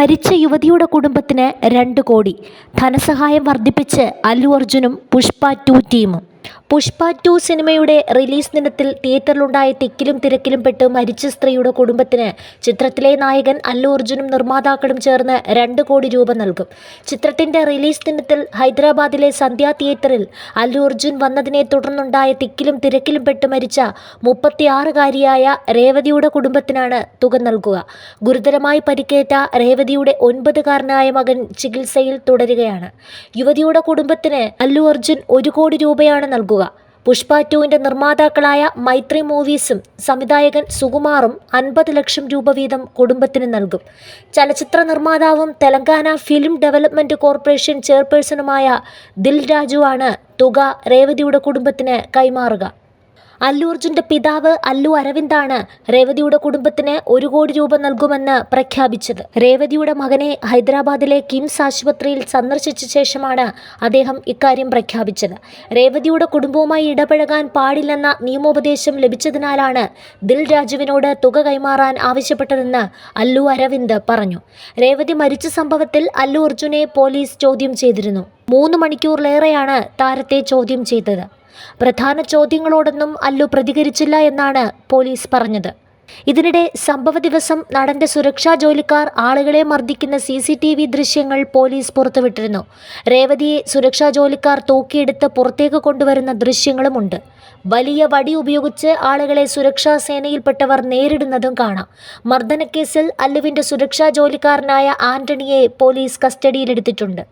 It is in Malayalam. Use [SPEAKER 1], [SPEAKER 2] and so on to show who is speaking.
[SPEAKER 1] മരിച്ച യുവതിയുടെ കുടുംബത്തിന് രണ്ട് കോടി. ധനസഹായം വർദ്ധിപ്പിച്ച് അല്ലു അർജുനും പുഷ്പ ടു ടീമും. പുഷ്പ ടു സിനിമയുടെ റിലീസ് ദിനത്തിൽ തിയേറ്ററിലുണ്ടായ തിക്കിലും തിരക്കിലും പെട്ട് മരിച്ച സ്ത്രീയുടെ കുടുംബത്തിന് ചിത്രത്തിലെ നായകൻ അല്ലു അർജുനും നിർമ്മാതാക്കളും ചേർന്ന് രണ്ട് കോടി രൂപ നൽകും. ചിത്രത്തിന്റെ റിലീസ് ദിനത്തിൽ ഹൈദരാബാദിലെ സന്ധ്യ തിയേറ്ററിൽ അല്ലു അർജുൻ വന്നതിനെ തുടർന്നുണ്ടായ തിക്കിലും തിരക്കിലും പെട്ട് മരിച്ച മുപ്പത്തിയാറുകാരിയായ രേവതിയുടെ കുടുംബത്തിനാണ് തുക നൽകുക. ഗുരുതരമായി പരിക്കേറ്റ രേവതിയുടെ ഒൻപതുകാരനായ മകൻ ചികിത്സയിൽ തുടരുകയാണ്. യുവതിയുടെ കുടുംബത്തിന് അല്ലു അർജുൻ ഒരു കോടി രൂപയാണ് നൽകുക. പുഷ്പ ടുവിന്റെ നിർമ്മാതാക്കളായ മൈത്രി മൂവീസും സംവിധായകൻ സുകുമാറും അൻപത് ലക്ഷം രൂപ വീതം കുടുംബത്തിന് നൽകും. ചലച്ചിത്ര നിർമ്മാതാവും തെലങ്കാന ഫിലിം ഡെവലപ്മെന്റ് കോർപ്പറേഷൻ ചെയർപേഴ്സണുമായ ദിൽ രാജുവാണ് തുക രേവതിയുടെ കുടുംബത്തിന് കൈമാറുക. അല്ലു അർജുന്റെ പിതാവ് അല്ലു അരവിന്ദാണ് രേവതിയുടെ കുടുംബത്തിന് ഒരു കോടി രൂപ നൽകുമെന്ന് പ്രഖ്യാപിച്ചത്. രേവതിയുടെ മകനെ ഹൈദരാബാദിലെ കിംസ് ആശുപത്രിയിൽ സന്ദർശിച്ച ശേഷമാണ് അദ്ദേഹം ഇക്കാര്യം പ്രഖ്യാപിച്ചത്. രേവതിയുടെ കുടുംബവുമായി ഇടപഴകാൻ പാടില്ലെന്ന നിയമോപദേശം ലഭിച്ചതിനാലാണ് ദിൽ രാജുവിനോട് തുക കൈമാറാൻ ആവശ്യപ്പെട്ടതെന്ന് അല്ലു അരവിന്ദ് പറഞ്ഞു. രേവതി മരിച്ച സംഭവത്തിൽ അല്ലു അർജുനെ പോലീസ് ചോദ്യം ചെയ്തിരുന്നു. മൂന്ന് മണിക്കൂറിലേറെയാണ് താരത്തെ ചോദ്യം ചെയ്തത്. പ്രധാന ചോദ്യങ്ങളോടൊന്നും അല്ലു പ്രതികരിച്ചില്ല എന്നാണ് പോലീസ് പറഞ്ഞത്. ഇതിനിടെ സംഭവ ദിവസം നടന്റെ സുരക്ഷാ ജോലിക്കാർ ആളുകളെ മർദ്ദിക്കുന്ന സി സി ടി വി ദൃശ്യങ്ങൾ പോലീസ് പുറത്തുവിട്ടിരുന്നു. രേവതിയെ സുരക്ഷാ ജോലിക്കാർ തൂക്കിയെടുത്ത് പുറത്തേക്ക് കൊണ്ടുവരുന്ന ദൃശ്യങ്ങളുമുണ്ട് വലിയ വടി ഉപയോഗിച്ച് ആളുകളെ സുരക്ഷാ സേനയിൽപ്പെട്ടവർ നേരിടുന്നതും കാണാം. മർദ്ദനക്കേസിൽ അല്ലുവിന്റെ സുരക്ഷാ ജോലിക്കാരനായ ആന്റണിയെ പോലീസ് കസ്റ്റഡിയിലെടുത്തിട്ടുണ്ട്.